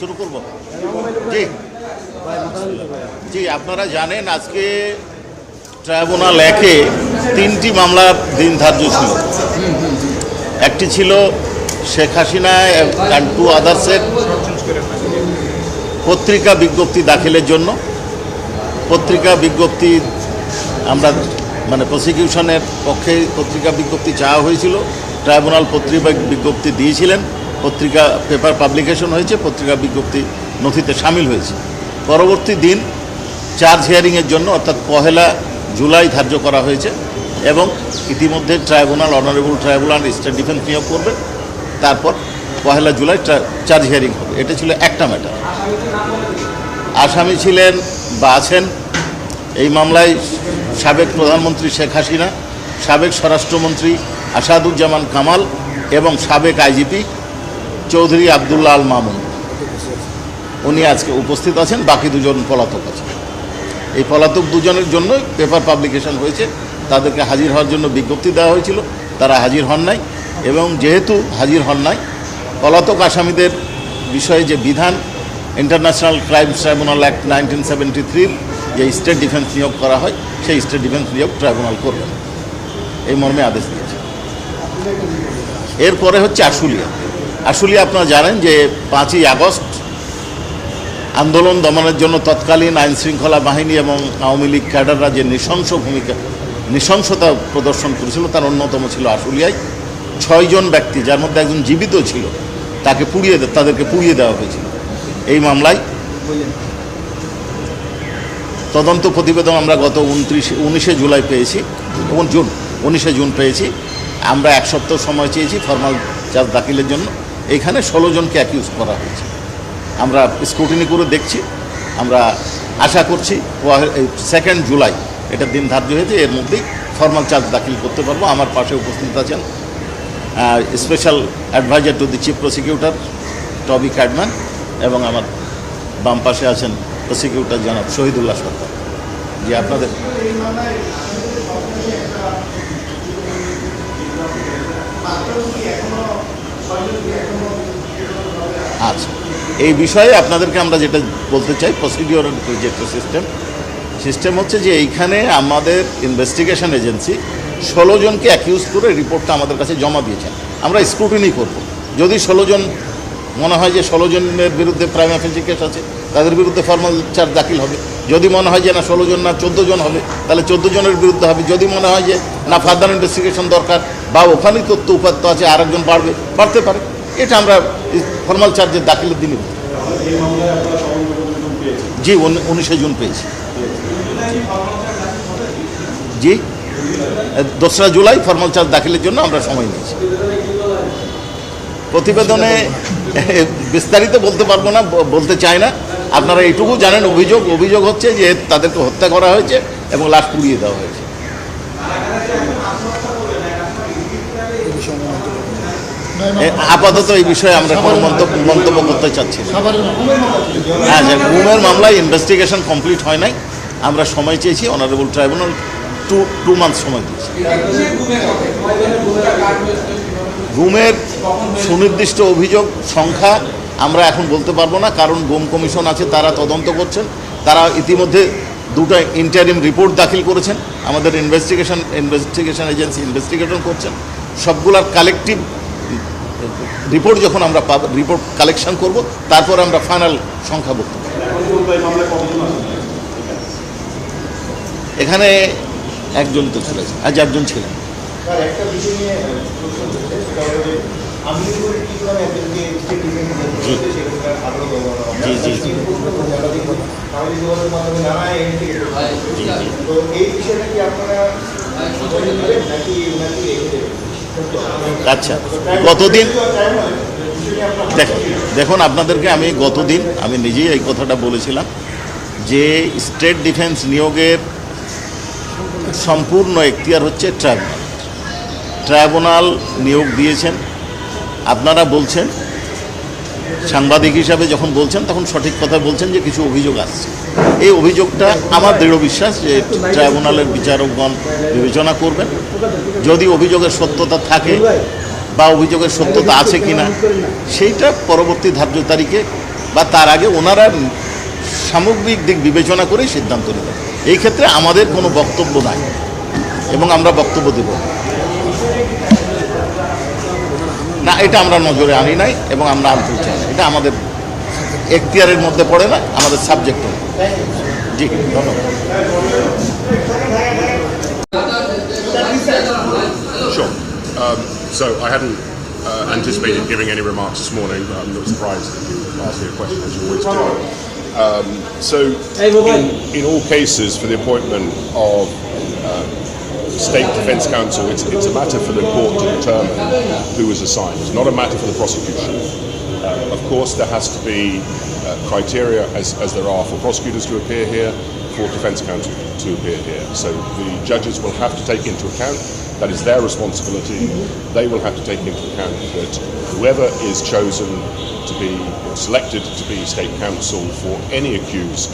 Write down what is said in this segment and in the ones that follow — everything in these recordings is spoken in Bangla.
শুরু করব? জি। জি, আপনারা জানেন আজকে ট্রাইব্যুনাল একে তিনটি মামলার দিন ধার্য ছিল। একটি ছিল শেখ হাসিনা অ্যান্ড টু আদার্সের পত্রিকা বিজ্ঞপ্তি দাখিলের জন্য। পত্রিকা বিজ্ঞপ্তি আমরা মানে প্রসিকিউশনের পক্ষে পত্রিকা বিজ্ঞপ্তি চাওয়া হয়েছিল। ট্রাইব্যুনাল পত্রিকা বিজ্ঞপ্তি দিয়েছিলেন। পত্রিকা পেপার পাবলিকেশন হয়েছে, পত্রিকা বিজ্ঞপ্তি নথিতে সামিল হয়েছে। পরবর্তী দিন চার্জ হিয়ারিংয়ের জন্য, অর্থাৎ পহেলা জুলাই ধার্য করা হয়েছে এবং ইতিমধ্যে tribunal honourable tribunal state defence নিয়োগ করবে। তারপর পহেলা জুলাই চার্জ হিয়ারিং হবে। এটা ছিল একটা ম্যাটার আসামি ছিলেন বা আছেন এই মামলায় সাবেক প্রধানমন্ত্রী শেখ হাসিনা, সাবেক স্বরাষ্ট্রমন্ত্রী আসাদুজ্জামান কামাল এবং সাবেক আইজিপি চৌধুরী আবদুল্লাহ আল মামুন। উনি আজকে উপস্থিত আছেন, বাকি দুজন পলাতক আছেন। এই পলাতক দুজনের জন্য পেপার পাবলিকেশন হয়েছে। তাদেরকে হাজির হওয়ার জন্য বিজ্ঞপ্তি দেওয়া হয়েছিল। তারা হাজির হন নাই এবং যেহেতু হাজির হন নাই, পলাতক আসামিদের বিষয়ে যে বিধান international crime tribunal act nineteen seventy থ্রির যে স্টেট ডিফেন্স নিয়োগ করা হয়, সেই স্টেট ডিফেন্স নিয়োগ ট্রাইব্যুনাল করবেন এই মর্মে আদেশ দিয়েছে। এরপরে হচ্ছে আশুলিয়া। আশুলিয়া আপনারা জানেন যে পাঁচই আগস্ট আন্দোলন দমনের জন্য তৎকালীন আইন শৃঙ্খলা বাহিনী এবং আওয়ামী লীগ ক্যাডাররা যে নৃশংস ভূমিকা, নৃশংসতা প্রদর্শন করেছিল তার অন্যতম ছিল আশুলিয়ায়। ছয়জন ব্যক্তি, যার মধ্যে একজন জীবিত ছিল, তাকে পুড়িয়ে তাদেরকে পুড়িয়ে দেওয়া হয়েছিল। এই মামলায় তদন্ত প্রতিবেদন আমরা গত উনত্রিশে, উনিশে জুলাই পেয়েছি, এবং জুন, উনিশে জুন পেয়েছি। আমরা এক সপ্তাহ সময় চেয়েছি ফর্মাল চার্জ দাখিলের জন্য। এখানে ষোলো জনকে অ্যাকিউজ করা হয়েছে। আমরা স্ক্রুটিনি করে দেখছি, আমরা আশা করছি সেকেন্ড জুলাই এটা দিন ধার্য হয়েছে, এর মধ্যেই ফর্মাল চার্জ দাখিল করতে পারব। আমার পাশে উপস্থিত আছেন special adviser to the chief prosecutor Toby Cadman এবং আমার বাম পাশে আছেন প্রসিকিউটর জনাব শহীদুল্লাহ সরকার। যে আপনাদের। আচ্ছা। এই বিষয়ে আপনাদেরকে আমরা যেটা বলতে চাই প্রসিডিওরের যেটা সিস্টেম সিস্টেম হচ্ছে যে এইখানে আমাদের ইনভেস্টিগেশন এজেন্সি ষোলো জনকে অ্যাকিউজ করে রিপোর্টটা আমাদের কাছে জমা দিয়েছেন। আমরা স্ক্রুটিনি করব। যদি ষোলো জন, মনে হয় যে ষোলো জনের বিরুদ্ধে প্রাইম অফেন্সিং কেস আছে, তাদের বিরুদ্ধে ফর্মাল চার্জ দাখিল হবে। যদি মনে হয় যে না, ষোলো জন না, চোদ্দ জন হবে, তাহলে চোদ্দ জনের বিরুদ্ধে হবে। যদি মনে হয় যে না ফার্দার ইনভেস্টিগেশন দরকার বা ওখানেই তথ্য উপাত্ত আছে, আরেকজন বাড়বে, বাড়তে পারে। এটা আমরা ফর্মাল চার্জের দাখিলের দিনই জি উনিশে জুন পেয়েছি। জি দোসরা জুলাই ফর্মাল চার্জ দাখিলের জন্য আমরা সময় নিয়েছি। প্রতিবেদনে বিস্তারিত বলতে পারব না বলতে চাই না। আপনারা এইটুকু জানেন, অভিযোগ অভিযোগ হচ্ছে যে তাদেরকে হত্যা করা হয়েছে এবং লাশ পুড়িয়ে দেওয়া হয়েছে। আপাতত এই বিষয়ে আমরা কোনো মন্তব্য মন্তব্য করতে চাচ্ছি হ্যাঁ যে গুমের মামলায় ইনভেস্টিগেশন কমপ্লিট হয় নাই। আমরা সময় চেয়েছি honourable tribunal two two month সময় দিয়েছি। গুমের সুনির্দিষ্ট অভিযোগ, সংখ্যা আমরা এখন বলতে পারব না, কারণ গুম কমিশন আছে, তারা তদন্ত করছেন। তারা ইতিমধ্যে দুটো ইন্টারিম রিপোর্ট দাখিল করেছেন। আমাদের ইনভেস্টিগেশন ইনভেস্টিগেশন এজেন্সি ইনভেস্টিগেশন করছেন। সবগুলার কালেকটিভ রিপোর্ট যখন আমরা পাব রিপোর্ট কালেকশন করব তারপর আমরা ফাইনাল সংখ্যা বলতে। এখানে একজন তো ছিল আজ ছিলেন তো এই বিষয়টা কি আপনারা নাকি নাকি আচ্ছা গতদিন দেখ, দেখুন আপনাদেরকে আমি গতদিন, আমি নিজেই এই কথাটা বলেছিলাম যে স্টেট ডিফেন্স নিয়োগের সম্পূর্ণ এখতিয়ার হচ্ছে ট্রাইব্যুনাল। ট্রাইব্যুনাল নিয়োগ দিয়েছেন। আপনারা বলছেন সাংবাদিক হিসাবে যখন বলছেন, তখন সঠিক কথা বলছেন যে কিছু অভিযোগ আসছে। এই অভিযোগটা আমার দৃঢ় বিশ্বাস যে ট্রাইব্যুনালের বিচারকগণ বিবেচনা করবেন। যদি অভিযোগের সত্যতা থাকে বা অভিযোগের সত্যতা আছে কি না সেইটা পরবর্তী ধার্য তারিখে বা তার আগে ওনারা সামগ্রিক দিক বিবেচনা করেই সিদ্ধান্ত নেবেন। এই ক্ষেত্রে আমাদের কোনো বক্তব্য নাই এবং আমরা বক্তব্য দেব না। না এটা আমরা নজরে আনি নাই এবং আমরা আনতে চাই না। এটা আমাদের এখতিয়ারের মধ্যে পড়ে না আমাদের সাবজেক্ট জি ধন্যবাদ Sure. Um, so I hadn't uh, anticipated giving any remarks this morning, but I'm not surprised that you asked me a question as you always do. Um, so, in, in all cases, for the appointment of uh, state defence counsel, it's, it's a matter for the court to determine who is assigned. It's not a matter for the prosecution. Uh, of course, there has to be uh, criteria, as, as there are for prosecutors to appear here, for defence counsel to appear here. So the judges will have to take into account that is their responsibility. They will have to take into account that whoever is chosen to be or selected to be state counsel for any accused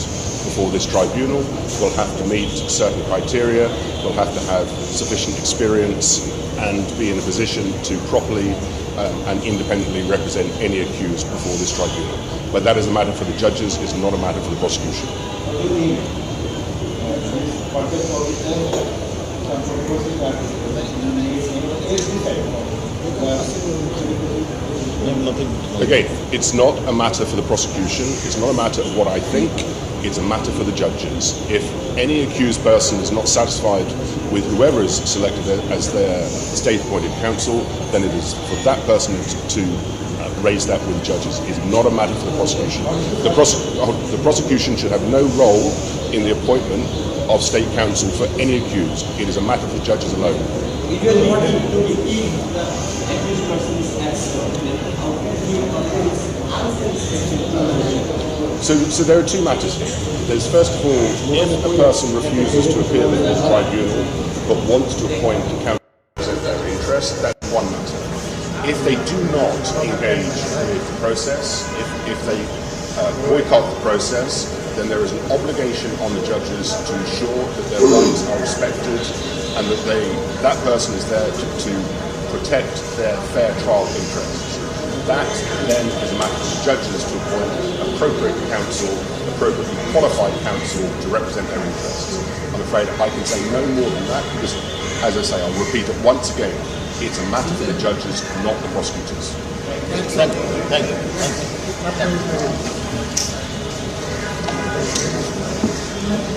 before this tribunal will have to meet certain criteria, will have to have sufficient experience and be in a position to properly um, and independently represent any accused before this tribunal. But that is a matter for the judges, it's not a matter for the prosecution. Again, it's not a matter for the prosecution, it's not a matter of what I think, it's a matter for the judges. If any accused person is not satisfied with whoever is selected as their state appointed counsel, then it is for that person to uh, raise that with the judges. It's not a matter for the prosecution. The, prose- uh, the prosecution should have no role in the appointment of state counsel for any accused. It is a matter for the judges alone. If you are not to defeat the accused? So, so there are two matters here. There's first of all, if a person refuses to appear before the tribunal but wants to appoint a counsel represent their interest, that's one matter. If they do not engage with the process, if, if they uh, boycott the process, then there is an obligation on the judges to ensure that their rights are respected and that they that person is there to, to protect their fair trial interests. That then is a matter for the judges to appoint appropriate counsel, appropriately qualified counsel to represent their interests. I'm afraid I can say no more than that because, as I say, I'll repeat it once again, it's a matter for the judges, not the prosecutors. Thank you. Thank you. Thank you.